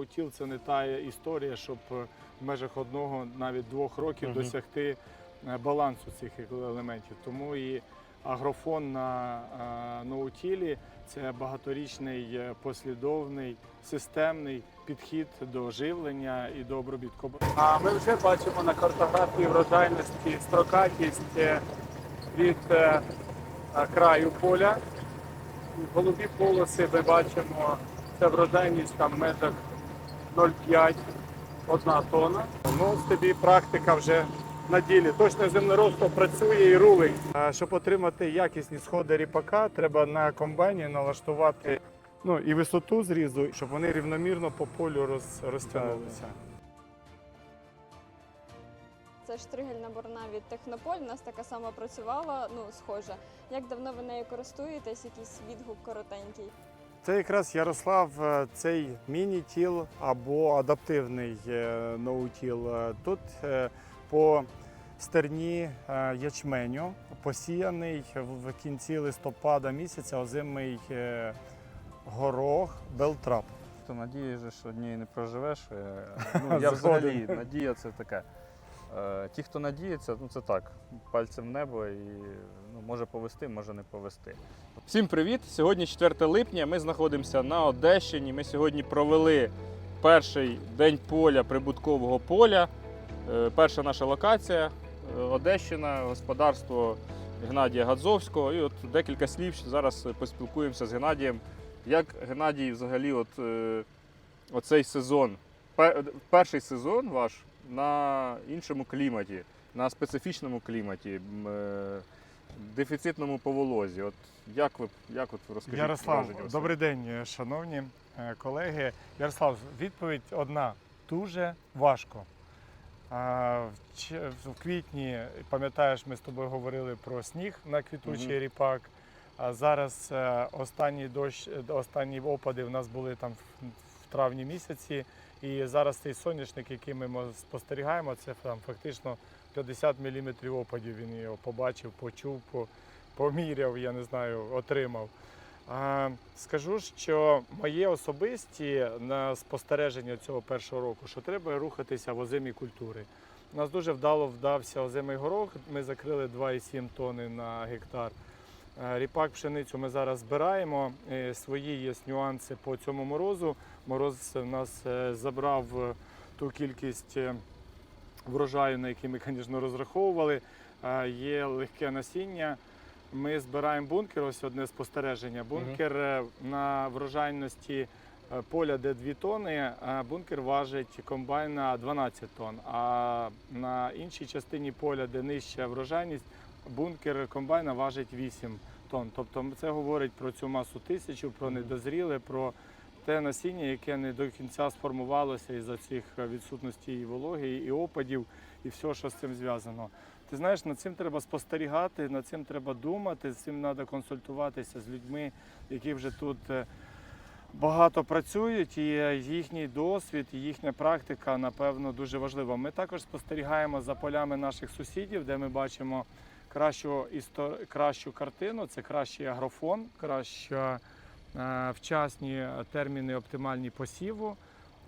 ноутіл це не та історія, щоб е, в межах одного, навіть двох років Мгм. досягти е, балансу цих елементів. Тому і агрофон на е, ноутілі це багаторічний послідовний системний підхід до живлення і до обробітку. А ми вже бачимо на картографії врожайності строкатість від краю поля. Голубі полоси ми бачимо, це врожайність там в межах 0,5 одна тонна. Ну, тобі практика вже на ділі. Точно землеробство працює і рулить. Щоб отримати якісні сходи ріпака, треба на комбайні налаштувати ну, і висоту зрізу, щоб вони рівномірно по полю роз, розтягнулися. Це штригельна борна від Технополь. У нас така сама працювала, ну схожа. Як давно ви нею користуєтесь? Якийсь відгук коротенький? Це якраз Ярослав, е, цей міні-тіл або адаптивний е, ноутіл. Е, Тут по стерні ячменю посіяний в кінці листопада місяця озимий горох Белтрап. То надії же, що однієї не проживеш. Ну, я взагалі, надія це таке. Ті, хто надіється, ну це так, пальцем в небо і ну, може повести, може не повести. Всім привіт! Сьогодні 4 липня. Ми знаходимося на Одещині. Ми сьогодні провели перший день поля прибуткового поля. Е, Перша наша локація е, Одещина, господарство Геннадія Гадзовського. І от декілька слів зараз поспілкуємося з Геннадієм. Як Геннадій взагалі, от, е, оцей сезон, перший сезон ваш на іншому кліматі, на специфічному кліматі, дефіцитному поволозі. От як ви як от розкажіть Ярослав, добрий день, е, шановні е, колеги. Ярослав, відповідь одна: дуже важко. В квітні, пам'ятаєш, ми з тобою говорили про сніг на квітучий Мгм. ріпак. А зараз е, останній дощ, е, останні опади в нас були там в, в травні місяці. І зараз цей соняшник, який ми спостерігаємо, це там фактично 50 мм опадів. Він його побачив, почув, поміряв, я не знаю, отримав. А, Скажу, що моє особисті на спостереження цього першого року, що треба рухатися в озимі культури. У нас дуже вдало вдався озимий горох. Ми закрили 2,7 тонни на гектар. Ріпак пшеницю ми зараз збираємо. Е, Свої є нюанси по цьому морозу. Мороз в нас е, забрав е, ту кількість врожаю, на який ми, звісно, розраховували. Є легке насіння. Ми збираємо бункер, ось одне спостереження. Бункер е, на врожайності е, поля, де 2 тони, а бункер важить комбайна 12 тонн. А на іншій частині поля, де нижча врожайність, бункер комбайна важить 8 тонн. Тобто це говорить про цю масу тисячу, про недозріле, про те насіння, яке не до кінця сформувалося із-за цих е, відсутності і вологи, і опадів, і все, що з цим зв'язано. Ти знаєш, над цим треба спостерігати, над цим треба думати, з цим треба консультуватися з людьми, які вже тут е, багато працюють, і е, їхній досвід, і їхня практика, напевно, дуже важлива. Ми також спостерігаємо за полями наших сусідів, де ми бачимо кращу, кращу картину, це кращий агрофон, краща вчасні терміни оптимальні посіву.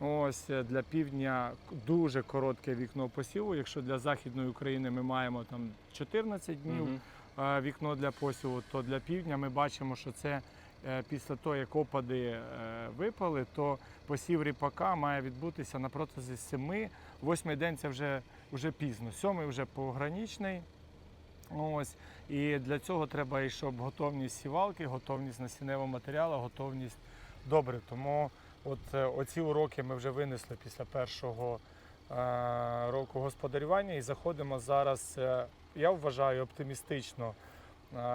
Ось е, для півдня дуже коротке вікно посіву. Якщо для західної України ми маємо там 14 днів е, вікно для посіву, то для півдня ми бачимо, що це е, після того, як опади е, випали, то посів ріпака має відбутися на протязі 7. Восьмий день це вже, вже пізно. Сьомий вже пограничний. Ось. І для цього треба і щоб готовність сівалки, готовність насінневого матеріалу, готовність добре. Тому от е, оці уроки ми вже винесли після першого е, року господарювання і заходимо зараз, е, я вважаю, оптимістично е,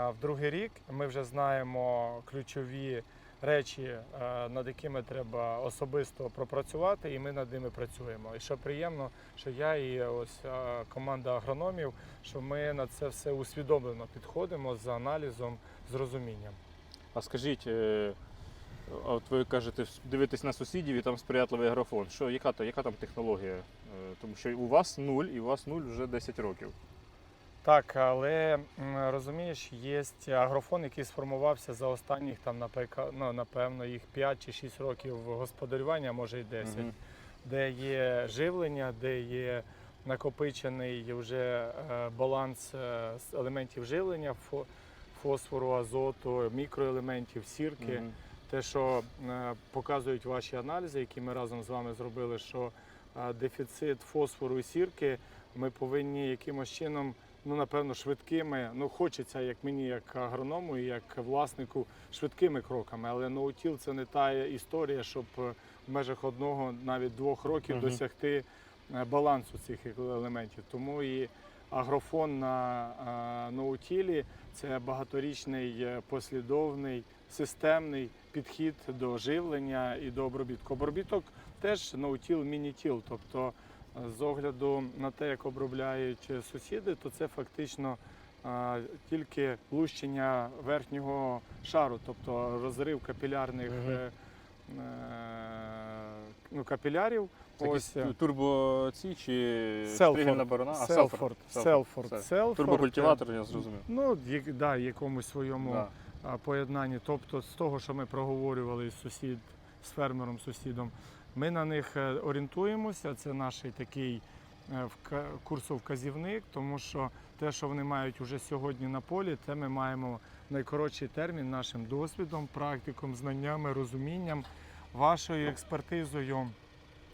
в другий рік. Ми вже знаємо ключові речі, е, над якими треба особисто пропрацювати, і ми над ними працюємо. І що приємно, що я і ось е, команда агрономів, що ми на це все усвідомлено підходимо з аналізом, з розумінням. А скажіть, е, от ви кажете, дивитесь на сусідів і там сприятливий агрофон. Що, яка, яка там технологія? Тому що у вас нуль, і у вас нуль вже 10 років. Так, але розумієш, є агрофон, який сформувався за останніх там ну, напевно їх 5 чи 6 років господарювання, може й 10, Мгм. де є живлення, де є накопичений вже е, баланс е, елементів живлення, фосфору, азоту, мікроелементів, сірки. Мгм. Те, що е, показують ваші аналізи, які ми разом з вами зробили, що дефіцит фосфору і сірки ми повинні якимось чином, ну напевно, швидкими. Ну хочеться, як мені, як агроному, і як власнику, швидкими кроками. Але ноутіл це не та історія, щоб е, в межах одного, навіть двох років Мгм. досягти е, балансу цих елементів. Тому і агрофон на е, ноутілі це багаторічний послідовний системний підхід до живлення і до обробітку. Обробіток теж ноутіл, мінітіл. Тобто, з огляду на те, як обробляють сусіди, то це фактично тільки лущення верхнього шару, тобто розрив капілярних е, ну, капілярів. Ось, е, ту- турбо ці чи Селфорд. стрільна борона? Селфорд. Селфорд. Селфорд. Турбокультиватор, я зрозумів. Ну, як- да, якомусь своєму Да. поєднанні. Тобто, з того, що ми проговорювали з сусід, з фермером, сусідом, ми на них е, орієнтуємося. Це наш такий е, курсовказівник, тому що те, що вони мають уже сьогодні на полі, те ми маємо найкоротший термін нашим досвідом, практиком, знаннями, розумінням, вашою експертизою,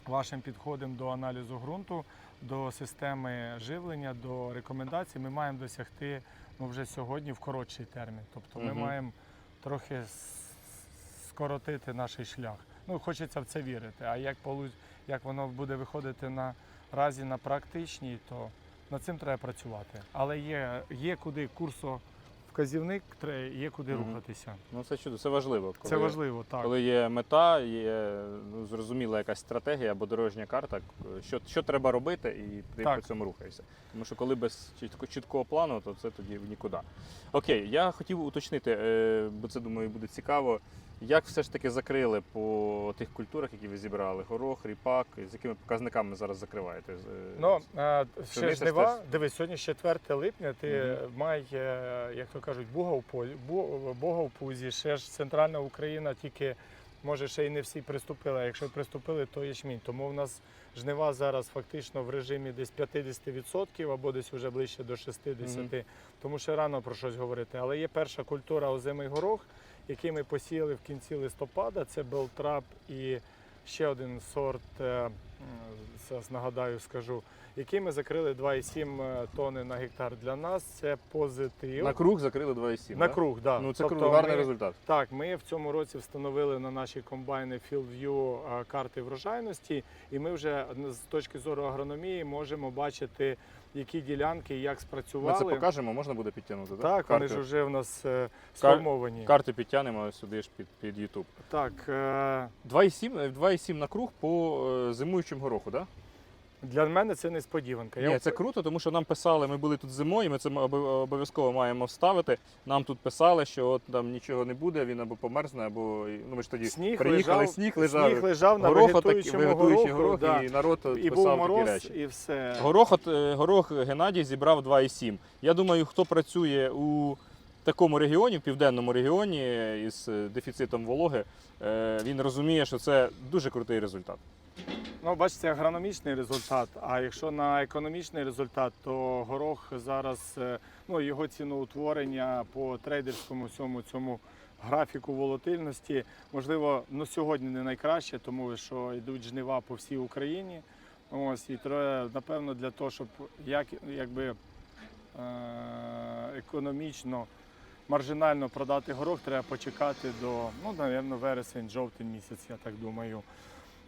вашим підходом до аналізу ґрунту, до системи живлення, до рекомендацій. Ми маємо досягти ну, вже сьогодні в коротший термін. Тобто ми Мгм. маємо трохи скоротити наш шлях. Ну, хочеться в це вірити. А як, як воно буде виходити на разі на практичній, то над цим треба працювати. Але є, є куди курсо вказівник, є куди Мгм. рухатися. Ну це чудо, це важливо. Коли, Це важливо, так. Коли є мета, є ну, зрозуміла якась стратегія або дорожня карта, що, що треба робити, і ти Так. по цьому рухаєшся. Тому що коли без чітко, чіткого плану, то це тоді нікуди. Окей, я хотів уточнити, е, бо це думаю буде цікаво. Як все ж таки закрили по тих культурах, які ви зібрали? Горох, ріпак, з якими показниками зараз закриваєте? Ну, е, ще жнива, дивись, сьогодні 4 липня, ти Мгм. май, е, як то кажуть, Бога в полі, Бога в пузі, ще ж центральна Україна, тільки може ще й не всі приступили, а якщо приступили, то ячмінь. Тому в нас жнива зараз фактично в режимі десь 50% або десь вже ближче до 60%, Мгм. тому що рано про щось говорити. Але є перша культура озимий горох, який ми посіяли в кінці листопада, це Белтрап і ще один сорт, е, зараз нагадаю, скажу, який ми закрили 2,7 тонни на гектар. Для нас це позитив. На круг закрили 2,7. На да? круг, да. Ну це Тобто гарний ми- результат. Так, ми в цьому році встановили на наші комбайни FieldView карти врожайності, і ми вже з точки зору агрономії можемо бачити, які ділянки як Ми це покажемо, можна буде підтягнути. Так, Так, вони ж вже в нас е, сформовані. Карти підтягнемо сюди ж під, під YouTube. Так, е, 2,7 е, 2,7 на круг по е, зимуючим гороху, так? Для мене це несподіванка. Ні, це круто, тому що нам писали, ми були тут зимою, ми це обов'язково маємо вставити. Нам тут писали, що от там нічого не буде, він або померзне, або ну ми ж тоді Сніг приїхали, лежав, сніг лежав. сніг лежав на горох, вегетуючому гороху, горох, да. і народ і був писав такі речі. і все. Горох, от, е, горох Геннадій зібрав 2,7. Я думаю, хто працює у такому регіоні, в південному регіоні із е, дефіцитом вологи, е, він розуміє, що це дуже крутий результат. Ну, бачите, агрономічний результат. А якщо на економічний результат, то горох зараз е, ну, його ціноутворення по трейдерському всьому цьому графіку волатильності, можливо, ну сьогодні не найкраще, тому що йдуть жнива по всій Україні. Ось і треба, напевно, для того, щоб як, якби е, економічно. Маржинально продати горох треба почекати до, ну, напевно, вересень, жовтень місяць, я так думаю.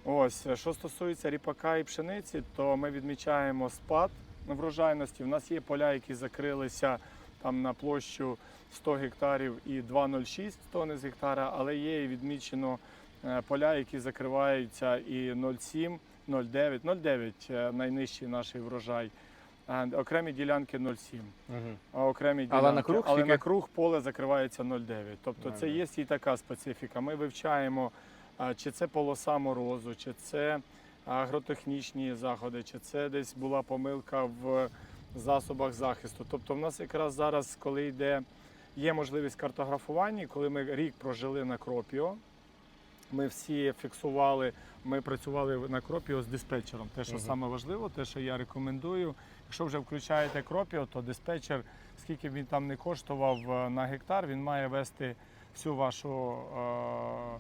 Ось, що стосується ріпака і пшениці, то ми відмічаємо спад врожайності. У нас є поля, які закрилися там на площу 100 гектарів і 2,06 тонни з гектара, але є і відмічено е, поля, які закриваються і 0,7, 0,9, 0,9 е, найнижчий наш врожай. А окремі ділянки 0,7. А окремі Але ділянки. на круг але на круг поле закривається 0,9. Тобто це є і така специфіка. Ми вивчаємо, чи це полоса морозу, чи це агротехнічні заходи, чи це десь була помилка в засобах захисту. Тобто, в нас якраз зараз, коли йде, є можливість картографування, коли ми рік прожили на Кропіо, ми всі фіксували, ми працювали на Кропіо з диспетчером. Те, що саме важливо, те, що я рекомендую. Якщо вже включаєте Кропіо, то диспетчер, скільки б він там не коштував е, на гектар, він має вести всю вашу е,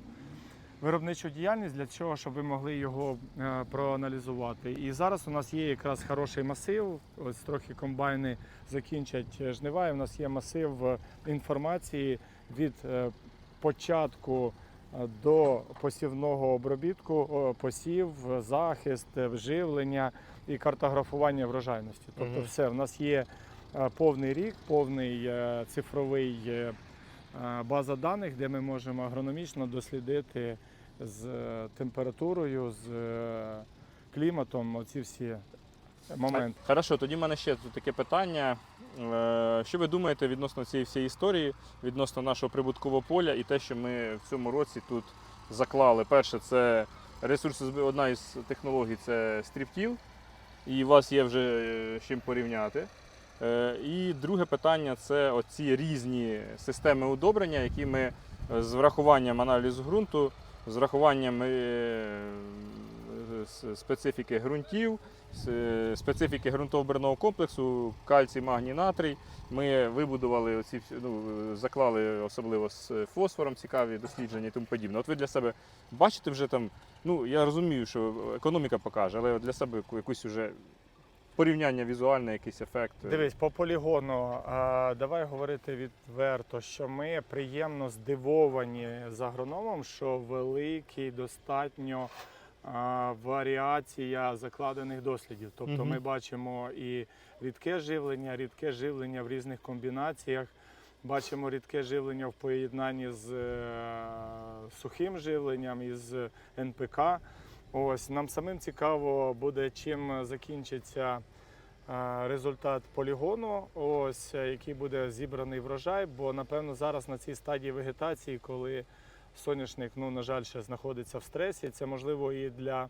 виробничу діяльність для цього, щоб ви могли його е, проаналізувати. І зараз у нас є якраз хороший масив. Ось трохи комбайни закінчать жнива. І у нас є масив е, інформації від е, початку до посівного обробітку, посів, захист, вживлення і картографування врожайності. Тобто, все, в нас є повний рік, повний цифровий база даних, де ми можемо агрономічно дослідити з е, температурою, з е, кліматом оці всі моменти. Хорошо, тоді в мене ще таке питання. Е, Що ви думаєте відносно цієї всієї історії, відносно нашого прибуткового поля і те, що ми в цьому році тут заклали? Перше, це ресурси, одна із технологій це стріптіл, і у вас є вже з чим порівняти. І друге питання це оці різні системи удобрення, які ми з врахуванням аналізу ґрунту, з врахуванням е, специфіки ґрунтів, специфіки ґрунтово-оберного комплексу, кальцій, магній, натрій. Ми вибудували оці ну, заклали особливо з фосфором цікаві дослідження і тому подібне. От ви для себе бачите вже там, ну я розумію, що економіка покаже, але для себе якусь уже порівняння візуальне, якийсь ефект. Дивись, по полігону, а, давай говорити відверто, що ми приємно здивовані з агрономом, що великий достатньо а, варіація закладених дослідів. Тобто Мгм. ми бачимо і рідке живлення, рідке живлення в різних комбінаціях. Бачимо рідке живлення в поєднанні з е, сухим живленням і з НПК. Ось нам самим цікаво буде, чим закінчиться е, результат полігону, ось е, який буде зібраний врожай. Бо напевно зараз на цій стадії вегетації, коли соняшник, ну на жаль, ще знаходиться в стресі, це можливо і для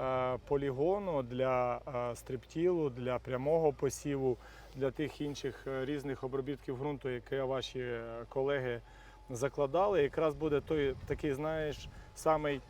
е, полігону, для стриптілу, для прямого посіву, для тих інших різних обробітків ґрунту, які ваші колеги закладали. Якраз буде той такий, знаєш, самий.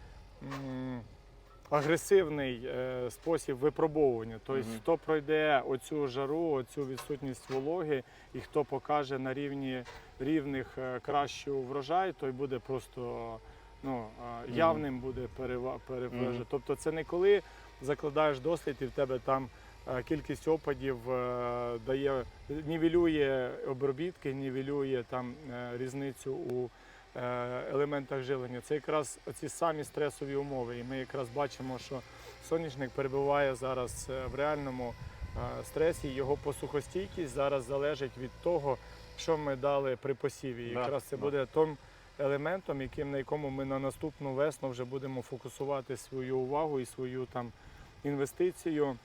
Агресивний е, спосіб випробовування. Тобто, Мгм. хто пройде оцю жару, оцю відсутність вологи, і хто покаже на рівні рівних е, кращу врожай, той буде просто ну, е, явним буде перева- переважати. Мгм. Тобто це не коли закладаєш дослід і в тебе там е, кількість опадів дає, нівелює обробітки, нівелює там різницю у елементах живлення. Це якраз ці самі стресові умови. І ми якраз бачимо, що соняшник перебуває зараз е, в реальному е, стресі. Його посухостійкість зараз залежить від того, що ми дали при посіві. І Якраз це буде тим елементом, яким на якому ми на наступну весну вже будемо фокусувати свою увагу і свою там інвестицію.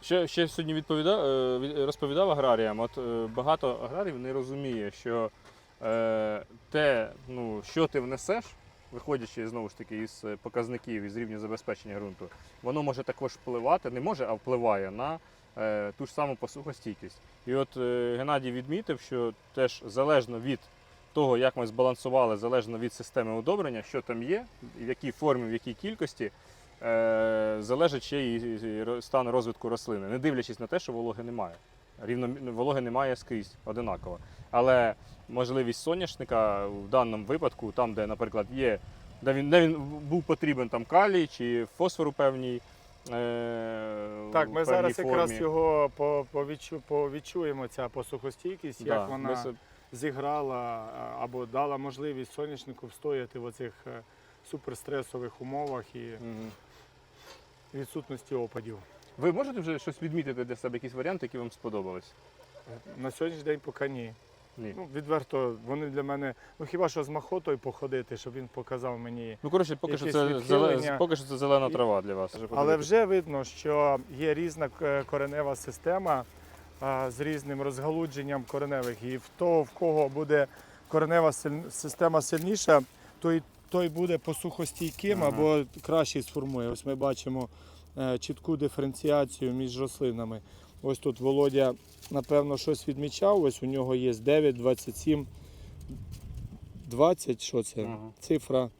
Ще, ще сьогодні відповідав, е, розповідав аграріям. От е, багато аграрів не розуміє, що е, те, ну, що ти внесеш, виходячи знову ж таки із е, показників із рівня забезпечення ґрунту, воно може також впливати, не може, а впливає на е, ту ж саму посухостійкість. І от е, Геннадій відмітив, що теж залежно від того, як ми збалансували, залежно від системи удобрення, що там є, в якій формі, в якій кількості, е, залежить ще і стан розвитку рослини, не дивлячись на те, що вологи немає. Рівно вологи немає скрізь одинаково. Але можливість соняшника в даному випадку, там, де, наприклад, є, де він, де він був потрібен там калій чи фосфор у певній. Е, Так, ми певній зараз формі. якраз його по- повідчу- повідчуємо, ця посухостійкість, Да, як вона се- зіграла або дала можливість соняшнику встояти в оцих е, суперстресових умовах і Мгм. відсутності опадів. Ви можете вже щось відмітити для себе, якісь варіанти, які вам сподобались? На сьогоднішній день поки ні. Ні. Ну, відверто, вони для мене, ну хіба що з махотою походити, щоб він показав мені. Ну, коротше, поки що, це відхилення. поки що це зелена трава для вас. Але вже видно, що є різна е, коренева система а, з різним розгалудженням кореневих. І в того, в кого буде коренева система сильніша, той, той буде посухостійким Ага. або краще сформує. Ось ми бачимо е, чітку диференціацію між рослинами. Ось тут Володя, напевно, щось відмічав. Ось у нього є 9, 27, 20, що це? Ага. Цифра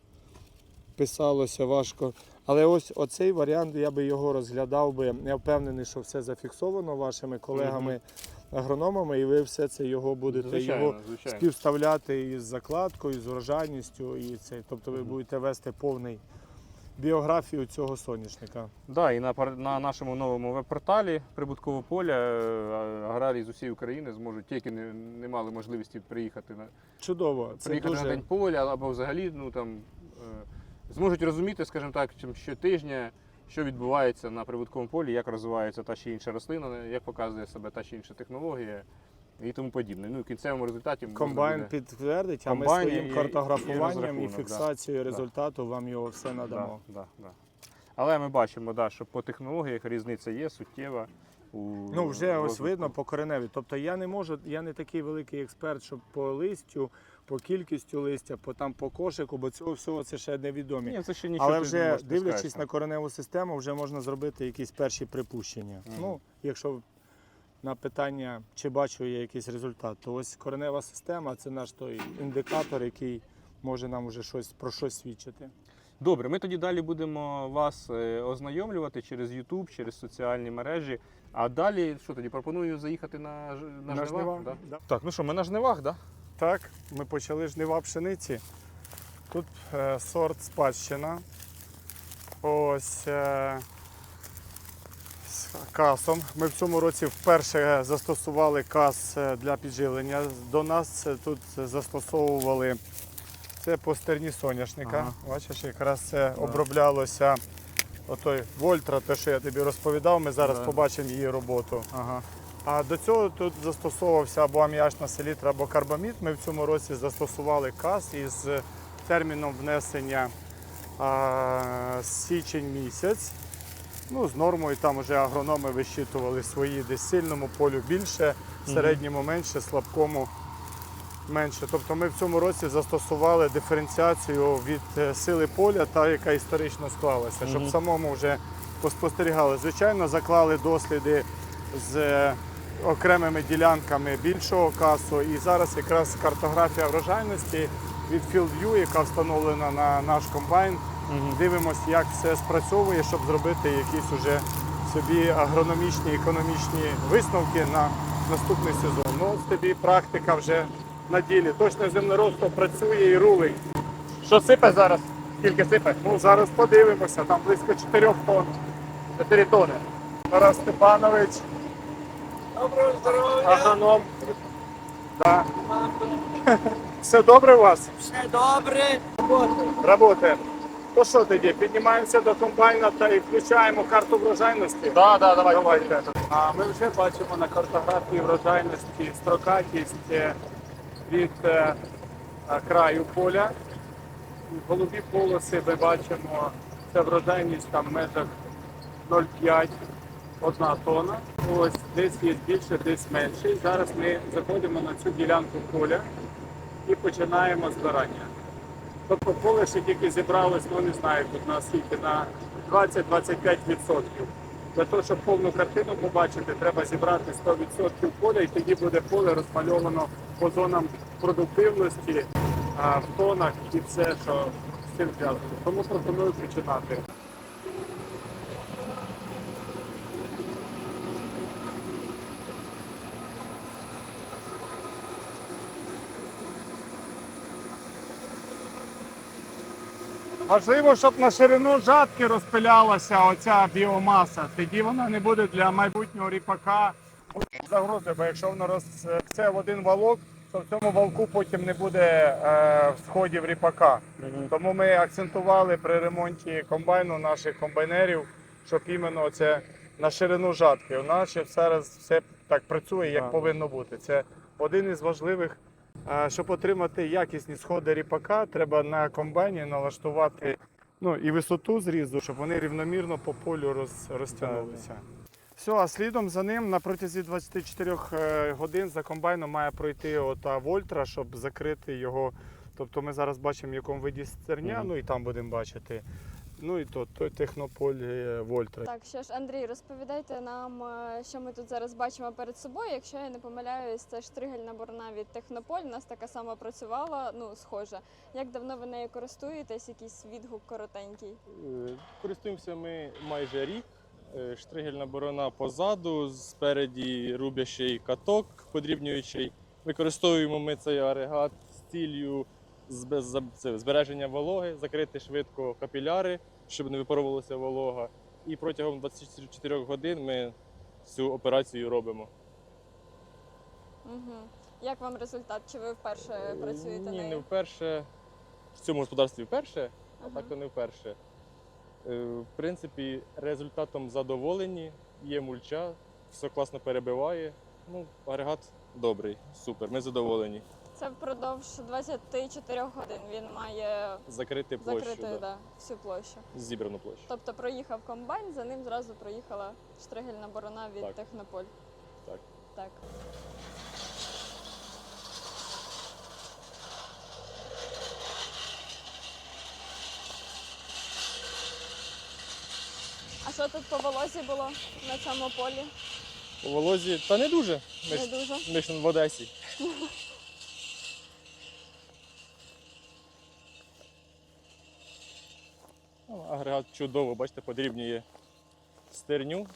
писалося важко. Але ось оцей варіант я би його розглядав би. Я впевнений, що все зафіксовано вашими колегами агрономами, і ви все це його будете Звичайно, його звичайно. співставляти із закладкою, з урожайністю, і це. Тобто ви будете вести повний біографію цього соняшника. Да, і на, на нашому новому веб-порталі прибуткове поля е, аграрії з усієї України зможуть ті, які не, не мали можливості приїхати на Чудово. Це приїхати дуже на день поля або взагалі ну там е, зможуть розуміти, скажімо так, чим щотижня, що відбувається на прибутковому полі, як розвивається та чи інша рослина, як показує себе та чи інша технологія і тому подібне. Ну в кінцевому результаті комбайн буде- підтвердить, а ми Комбайн і- своїм і картографуванням і, розрахунок, да. фіксацією Да. результату вам його все надамо. Да, да, да. Але ми бачимо, да, що по технологіях різниця є суттєва. У Ну, вже ось розвитку. видно по кореневі. Тобто я не можу, я не такий великий експерт, щоб по листю, по кількістю листя, по там по кошику, бо цього всього це ще невідомі. Ні, це ще нічого Але ти вже не можеш дивлячись сказати. на кореневу систему, вже можна зробити якісь перші припущення. Мгм. Ну, якщо на питання, чи бачу я якийсь результат, то ось коренева система це наш той індикатор, який може нам вже щось про щось свідчити. Добре, ми тоді далі будемо вас е, ознайомлювати через YouTube, через соціальні мережі. А далі що тоді? Пропоную заїхати на, на, На жнива? жнива, Да? да. Так, ну що, ми на жнивах, так? Так, ми почали жнива пшениці. Тут е, сорт спадщина. Ось е, касом. Ми в цьому році вперше застосували кас е, для підживлення. До нас е, тут застосовували це по стерні соняшника. Ага. Бачиш, якраз це оброблялося отой Вольтра, те, що я тобі розповідав. Ми зараз Да. побачимо її роботу. Ага. А до цього тут застосовувався або аміачна селітра, або карбамід. Ми в цьому році застосували каз із терміном внесення а, січень місяць. Ну, з нормою там вже агрономи вищитували свої десь сильному полю більше, середньому менше, слабкому менше. Тобто ми в цьому році застосували диференціацію від е, сили поля, та яка історично склалася, щоб самому вже поспостерігали. Звичайно, заклали досліди з е, окремими ділянками більшого касу. І зараз якраз картографія врожайності від FieldView, яка встановлена на наш комбайн. Дивимося, як все спрацьовує, щоб зробити якісь уже собі агрономічні, економічні висновки на наступний сезон. Ну, ось тобі практика вже на ділі. Точно землеробство працює і рулить. Що сипе зараз? Скільки сипе? Ну, зараз подивимося, там близько 4 тонн. 4 тони. Тарас Степанович, Доброго здоров'я! агроном. Да. Все добре у вас? Все добре. Роботи. То що тоді? Піднімаємося до комбайна та і включаємо карту врожайності. Да, да, давай. Давайте. А ми вже бачимо на картографії врожайності строкатість е, від е, е, краю поля. Голубі полоси ми бачимо, це врожайність там в межах 0,5 одна тонна. Ось десь є більше, десь менше. Зараз ми заходимо на цю ділянку поля і починаємо збирання. Тобто поле ще тільки зібралось, ну не знаю, тут на скільки, на 20-25%. Для того, щоб повну картину побачити, треба зібрати 100% поля, і тоді буде поле розмальовано по зонам продуктивності, в тонах і все, що з цим зв'язано. Тому пропоную починати. Важливо, щоб на ширину жатки розпилялася оця біомаса. Тоді вона не буде для майбутнього ріпака загрози, бо якщо воно розце в один валок, то в цьому валку потім не буде е, сходів ріпака. Тому ми акцентували при ремонті комбайну наших комбайнерів, щоб іменно це на ширину жатки. У нас ще зараз все так працює, як повинно бути. Це один із важливих. Щоб отримати якісні сходи ріпака, треба на комбайні налаштувати ну, і висоту зрізу, щоб вони рівномірно по полю роз, розтягнулися. Все, а слідом за ним на протязі 24 е, годин за комбайном має пройти ота вольтра, щоб закрити його. Тобто ми зараз бачимо, в якому виді стерня, ну і там будемо бачити. Ну і то, той технополь е, Вольтра. Так, що ж, Андрій, розповідайте нам, е, що ми тут зараз бачимо перед собою. Якщо я не помиляюсь, це штригельна борна від Технополь. У нас така сама працювала, ну схожа. Як давно ви нею користуєтесь? Якийсь відгук коротенький? Е, Користуємося ми майже рік. Штригельна борона позаду, спереді рубящий каток подрібнюючий. Використовуємо ми цей агрегат з ціллю збереження вологи, закрити швидко капіляри, щоб не випаровувалася волога. І протягом 24 годин ми цю операцію робимо. Угу. Як вам результат? Чи ви вперше працюєте Ні, не вперше. В цьому господарстві вперше, а так то не вперше. Е, В принципі, результатом задоволені, є мульча, все класно перебиває. Ну, агрегат добрий, супер, ми задоволені. Це впродовж 24 годин. Він має Закрити площу, закрити да. да, всю площу. зібрану площу. Тобто проїхав комбайн, за ним зразу проїхала штригельна борона від Так. Технополь. Так. Так. А що тут по волосі було на цьому полі? У волозі, та не дуже. Ми Не ж, дуже. ми ж в Одесі. Ну, чудово, бачите, подрібнює стерню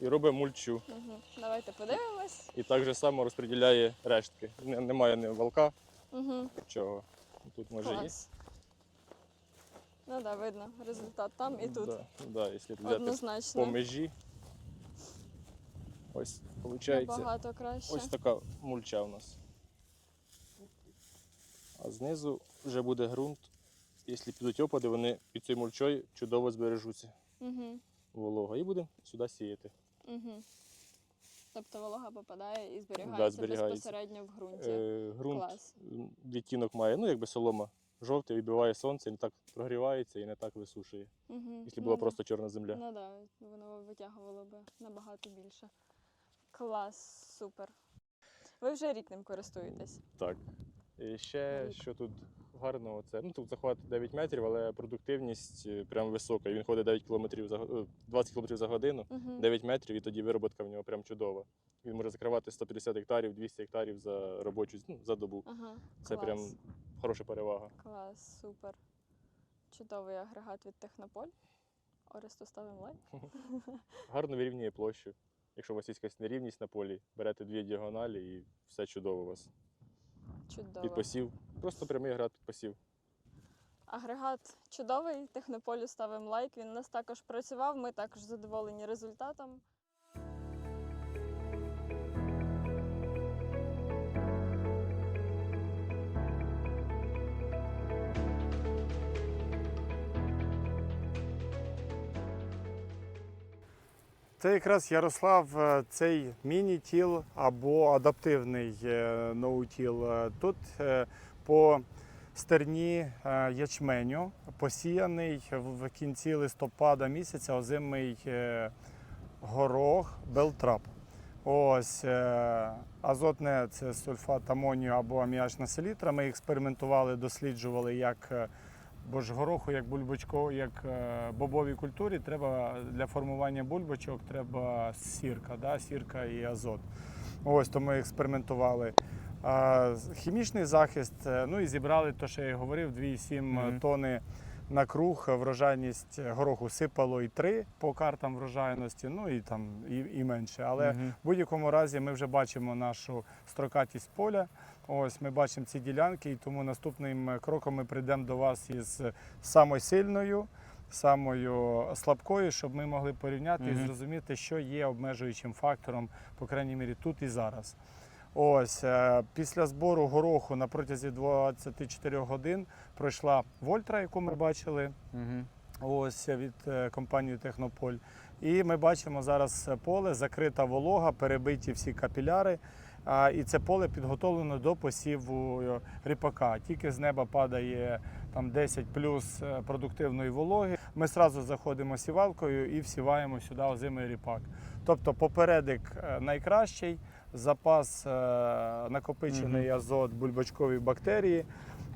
і робить мульчу. Угу. Давайте подивимось. І так же само розподіляє рештки. Не- Немає ні волка, Угу. нічого. Тут може є. Клас. Ну так, да, видно результат там і тут. Да, да, якщо взяти Однозначно. по межі. Ось, виходить, Набагато краще. ось така мульча у нас. А знизу вже буде ґрунт. Якщо підуть опади, вони під цією мульчою чудово збережуться Угу. волога. І будемо сюди сіяти. Угу. Тобто волога попадає і Да, зберігається, зберігається. безпосередньо в ґрунті. Е, ґрунт Клас. відтінок має, ну якби солома. Жовтий відбиває сонце, не так прогрівається і не так висушує. Угу. Якщо була просто чорна земля. Ну так, да, воно витягувало би набагато більше. Клас, супер. Ви вже рік ним користуєтесь. Так. І ще Рік. що тут гарного, це ну тут захват 9 метрів, але продуктивність е, прям висока. Він ходить 9 км за го- е, 20 км за годину, Угу. 9 метрів, і тоді вироботка в нього прям чудова. Він може закривати 150 гектарів, 200 гектарів за робочу ну, за добу. Ага, Це клас. прям хороша перевага. Клас, супер. Чудовий агрегат від Технополь. Оресту ставимо лайк. Гарно вирівнює площу. Якщо у вас є якась нерівність на полі, берете дві діагоналі і все чудово у вас. Чудово. Під посів. Просто прямий град під посів. Агрегат чудовий, Технополю ставимо лайк. Він у нас також працював. Ми також задоволені результатом. Це якраз Ярослав, е, цей міні-тіл або адаптивний е, ноутіл. Е, Тут по стерні ячменю посіяний в кінці листопада місяця озимий горох Белтрап. Ось азотне це сульфат амонію або аміачна селітра. Ми експериментували, досліджували, як бо ж гороху, як бульбочко, як е, бобовій культурі, треба для формування бульбочок треба сірка, да? сірка і азот. Ось то ми експериментували. А, хімічний захист, е, ну і зібрали те, що я говорив, 2,7 Мгм. тони на круг. Врожайність гороху сипало і 3 по картам врожайності, ну і там і, і менше. Але Мгм. в будь-якому разі ми вже бачимо нашу строкатість поля. Ось ми бачимо ці ділянки, і тому наступним кроком ми прийдемо до вас із самою сильною, самою слабкою, щоб ми могли порівняти і зрозуміти, що є обмежуючим фактором, по крайній мірі, тут і зараз. Ось е, після збору гороху на протязі 24 годин пройшла Вольтра, яку ми бачили ось від е, компанії Технополь. І ми бачимо зараз поле, закрита волога, перебиті всі капіляри. І це поле підготовлено до посіву ріпака. Тільки з неба падає там 10 плюс е, продуктивної вологи. Ми одразу заходимо сівалкою і всіваємо сюди озимий ріпак. Тобто попередик е, найкращий, запас е, накопичений азот, бульбачкові бактерії.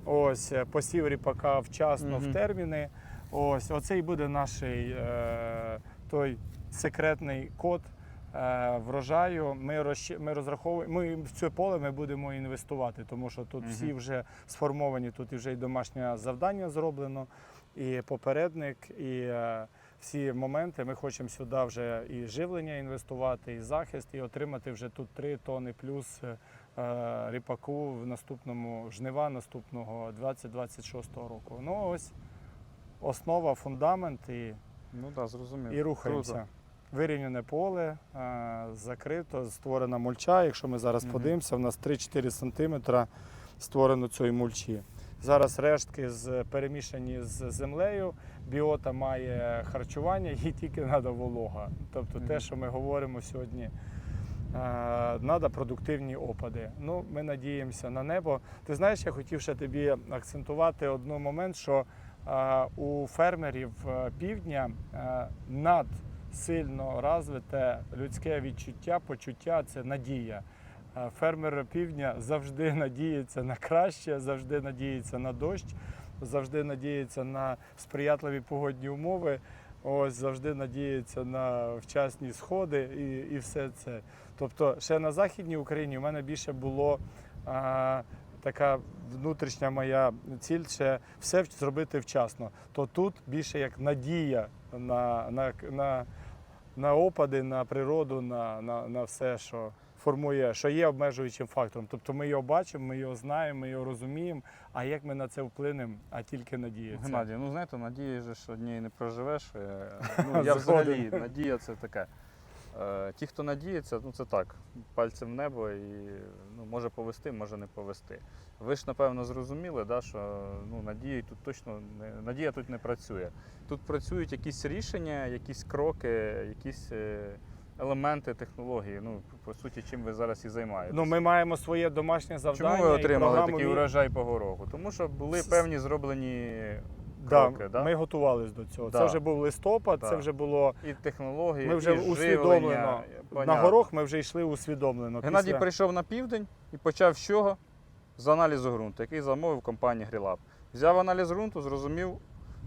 Ось посів ріпака вчасно Мгм. в терміни. Ось, оце і буде наш е, той секретний код врожаю. Ми, розщ- ми розраховуємо, ми в це поле ми будемо інвестувати, тому що тут всі вже сформовані, тут вже і домашнє завдання зроблено, і попередник, і е, всі моменти. Ми хочемо сюди вже і живлення інвестувати, і захист, і отримати вже тут 3 тони плюс е, е, ріпаку в наступному жнива наступного 2026 року. Ну ось основа, фундамент і, Ну зрозумів. і рухаємося. Круто. Вирівняне поле, е, закрито, створена мульча. Якщо ми зараз Мгм. подивимося, в нас 3-4 см створено цієї мульчі. Зараз рештки перемішані з землею. Біота має харчування, їй тільки треба волога. Тобто те, що ми говоримо сьогодні, треба продуктивні опади. Ну, ми надіємося на небо. Ти знаєш, я хотів ще тобі акцентувати один момент, що е, у фермерів е, півдня над сильно розвите людське відчуття, почуття це надія. Е, Фермер півдня завжди надіється на краще, завжди надіється на дощ, завжди надіється на сприятливі погодні умови. Ось завжди надіється на вчасні сходи і, і все це. Тобто, ще на Західній Україні у мене більше було а, така внутрішня моя ціль ще все зробити вчасно. То тут більше як надія на, на, на, на опади, на природу, на, на, на все, що формує, що є обмежуючим фактором. Тобто ми його бачимо, ми його знаємо, ми його розуміємо. А як ми на це вплинемо, а тільки надія. Геннадій, ну знаєте, надії ж однієї не проживеш. Е, Ну, я взагалі, надія це таке. Е, Ті, хто надіється, ну це так, пальцем в небо і ну, може повести, може не повести. Ви ж напевно зрозуміли, да, що ну, надії тут точно не, надія тут не працює. Тут працюють якісь рішення, якісь кроки, якісь е, елементи технології. Ну, по суті, чим ви зараз і займаєтесь. Ну, ми маємо своє домашнє завдання. Чому ви і отримали програму такий урожай по гороху? Тому що були певні зроблені кроки, да? Ми готувалися до цього. Да. Це вже був листопад, Да. це вже було і технології, Ми вже і усвідомлено. живлення. на горох. Ми вже йшли усвідомлено. Геннадій Після- прийшов на південь і почав з чого? З аналізу ґрунту, який замовив компанія Грілаб. Взяв аналіз ґрунту, зрозумів,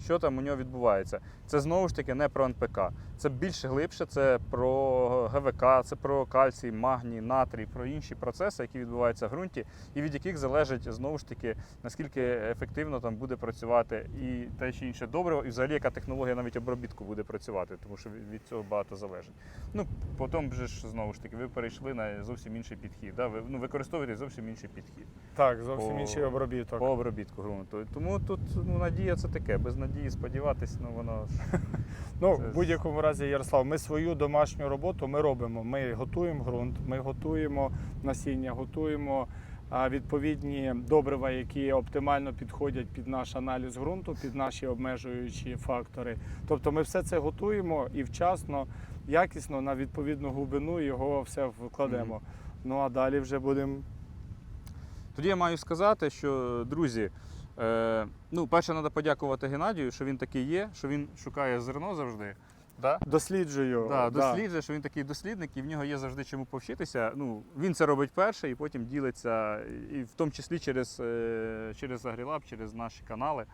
що там у нього відбувається. Це знову ж таки не про НПК. Це більш глибше, це про ГВК, це про кальцій, магній, натрій, про інші процеси, які відбуваються в ґрунті, і від яких залежить знову ж таки, наскільки ефективно там буде працювати і те чи інше добриво, і взагалі яка технологія навіть обробітку буде працювати, тому що від цього багато залежить. Ну, потім же ж знову ж таки, ви перейшли на зовсім інший підхід. Да? Ви ну, використовуєте зовсім інший підхід Так, зовсім по- інший обробіток. по обробітку ґрунту. Тому тут ну, надія це таке. Без надії сподіватись, ну воно Ну, в будь-якому разі, Ярослав, ми свою домашню роботу ми робимо. Ми готуємо ґрунт, ми готуємо насіння, готуємо відповідні добрива, які оптимально підходять під наш аналіз ґрунту, під наші обмежуючі фактори. Тобто ми все це готуємо і вчасно, якісно на відповідну глибину його все вкладемо. Ну а далі вже будемо. Тоді я маю сказати, що друзі, е, ну, перше, треба подякувати Геннадію, що він такий є, що він шукає зерно завжди. Да? Досліджую. Да, да. досліджує, що він такий дослідник, і в нього є завжди чому повчитися. Ну, він це робить перше і потім ділиться, і в тому числі через, е, через Агрілаб, через наші канали,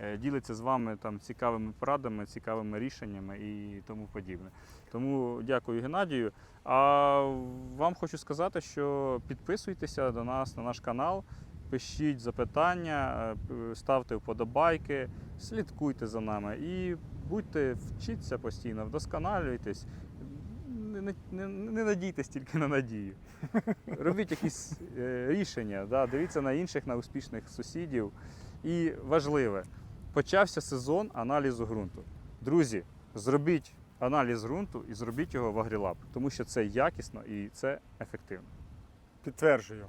е, ділиться з вами там цікавими порадами, цікавими рішеннями і тому подібне. Тому дякую Геннадію. А вам хочу сказати, що підписуйтеся до нас на наш канал. Пишіть запитання, е, ставте вподобайки, слідкуйте за нами і будьте, вчіться постійно, вдосконалюйтесь. Не, не, не, не надійтесь тільки на надію. Робіть якісь е, рішення, да, дивіться на інших, на успішних сусідів. І важливе, почався сезон аналізу ґрунту. Друзі, зробіть аналіз ґрунту і зробіть його в Агрілаб, тому що це якісно і це ефективно. Підтверджую.